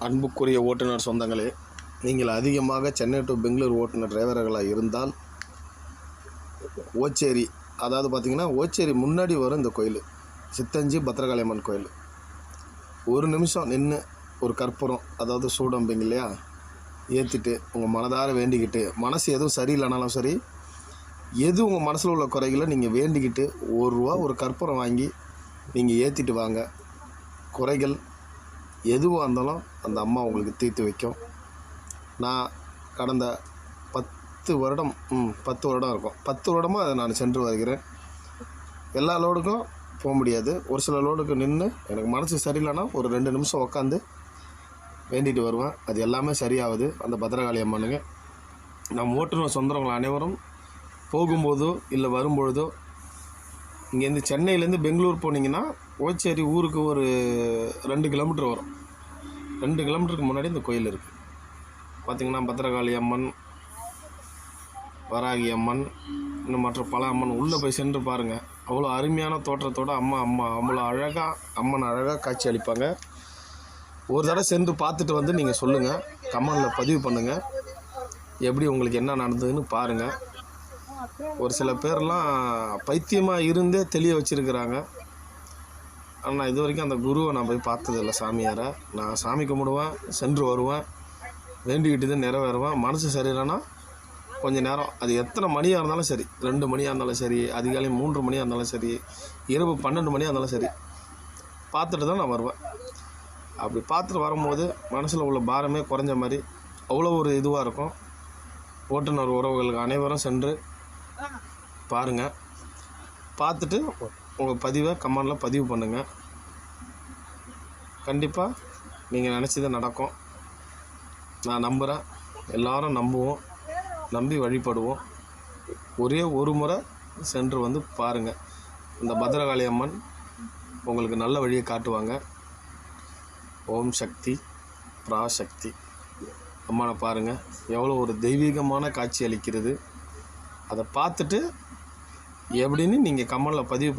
அன்புக்குரிய ஓட்டுநர் சொந்தங்களே நீங்கள் அதிகமாக சென்னை டு பெங்களூர் ஓட்டுநர் டிரைவர்களாக இருந்தால் ஓச்சேரி அதாவது பார்த்திங்கன்னா ஓச்சேரி முன்னாடி வரும் இந்த கோயில் சித்தஞ்சி பத்திரகாளியம்மன் கோயில். ஒரு நிமிஷம் நின்று ஒரு கற்பூரம் அதாவது சூடம்பிங்க இல்லையா ஏற்றிட்டு உங்கள் மனதார வேண்டிக்கிட்டு மனசு எதுவும் சரியில்லைனாலும் சரி எது உங்கள் மனசில் உள்ள குறைகளை நீங்கள் வேண்டிக்கிட்டு ஒரு ரூபா ஒரு கற்பூரம் வாங்கி நீங்கள் ஏற்றிட்டு வாங்க. குறைகள் எதுவாக இருந்தாலும் அந்த அம்மா உங்களுக்கு தீர்த்து வைக்கும். நான் கடந்த பத்து வருடம் ம் பத்து வருடம் இருக்கும். பத்து வருடமாக அதை நான் சென்று வருகிறேன். எல்லா லோடுக்கும் போக முடியாது. ஒரு சில லோடுக்கு நின்று எனக்கு மனசு சரியில்லைன்னா ஒரு ரெண்டு நிமிஷம் உட்காந்து வேண்டிட்டு வருவேன். அது எல்லாமே சரியாகுது அந்த பத்திரகாளி அம்மனுங்க. நம் ஓட்டுநர் சொந்தவங்கள் அனைவரும் போகும்போதோ இல்லை வரும்பொழுதோ இங்கேருந்து சென்னையிலேருந்து பெங்களூர் போனீங்கன்னா ஓச்சேரி ஊருக்கு ஒரு ரெண்டு கிலோமீட்டர் வரும். ரெண்டு கிலோமீட்டருக்கு முன்னாடி இந்த கோயில் இருக்குது பார்த்திங்கன்னா பத்திரகாளி அம்மன் வராகி அம்மன் இன்னும் மற்ற பல அம்மன் உள்ளே போய் சென்று பாருங்கள் அவ்வளோ அருமையான தோற்றத்தோடு அம்மா அம்மா. அவ்வளோ அழகாக அம்மன் அழகாக காட்சி அளிப்பாங்க. ஒரு தடவை சென்று பார்த்துட்டு வந்து நீங்கள் சொல்லுங்கள் கமெண்டில் பதிவு பண்ணுங்கள் எப்படி உங்களுக்கு என்ன நடந்ததுன்னு பாருங்கள் ஒரு சில பேர்லாம் பைத்தியமாக இருந்தே தெளிய வச்சுருக்கிறாங்க. ஆனால் இது வரைக்கும் அந்த குருவை நான் போய் பார்த்ததில்லை சாமியாரை. நான் சாமி கும்பிடுவேன் சென்று வருவேன் வேண்டிக்கிட்டு தான் நிறைவேறுவேன். மனசு சரியில்லைன்னா கொஞ்சம் நேரம். அது எத்தனை மணியாக இருந்தாலும் சரி. ரெண்டு மணியாக இருந்தாலும் சரி அதிகாலை மூன்று மணியாக இருந்தாலும் சரி இரவு பன்னெண்டு மணியாக இருந்தாலும் சரி பார்த்துட்டு தான் நான் வருவேன். அப்படி பார்த்துட்டு வரும்போது மனசில் உள்ள பாரமே குறைஞ்ச மாதிரி அவ்வளோ ஒரு இதுவாக இருக்கும். ஓட்டுநர் உறவுகளுக்கு அனைவரும் சென்று பாருங்கள் பார்த்துட்டு உங்கள் பதிவை கமெண்டில் பதிவு பண்ணுங்கள் கண்டிப்பாக நீங்கள் நினச்சது நடக்கும். நான் நம்புகிறேன் எல்லாரும் நம்புவோம். நம்பி வழிபடுவோம். ஒரே ஒரு முறை சென்று வந்து பாருங்கள் இந்த பத்ரகாளி அம்மன் உங்களுக்கு நல்ல வழியை காட்டுவாங்க. ஓம் சக்தி பிராசக்தி அம்மனை பாருங்கள் எவ்வளோ ஒரு தெய்வீகமான காட்சி அளிக்கிறது. அதை பார்த்துட்டு எப்படின்னு நீங்கள் கமெண்டில் பதிவு பண்ண.